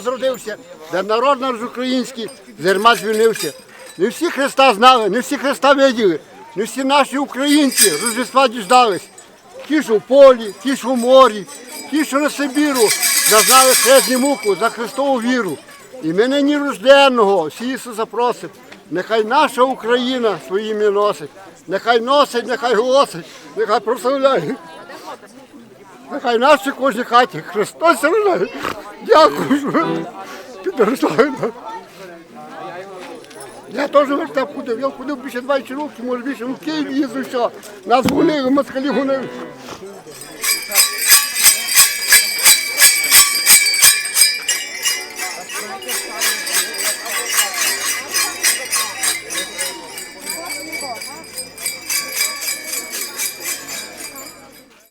звільнився, де народ наш український з ярма звільнився. Не всі Христа знали, не всі Христа виділи, не всі наші українці Рождества діждались. Ті, що в полі, ті, що в морі, ті, що на Сибіру, зазнали хресні муку за Христову віру. І ми нині рожденного, Ісуса просимо, нехай наша Україна своє ім'я носить, нехай носить, нехай голосить, нехай прославляє. Нехай в нашій кожній хаті Христос рождає. Дякую, що ви. Я теж вертеп ходив, я ходив більше 20 років, може більше, ну в Києві їздив, що нас гонили, москалі гонили.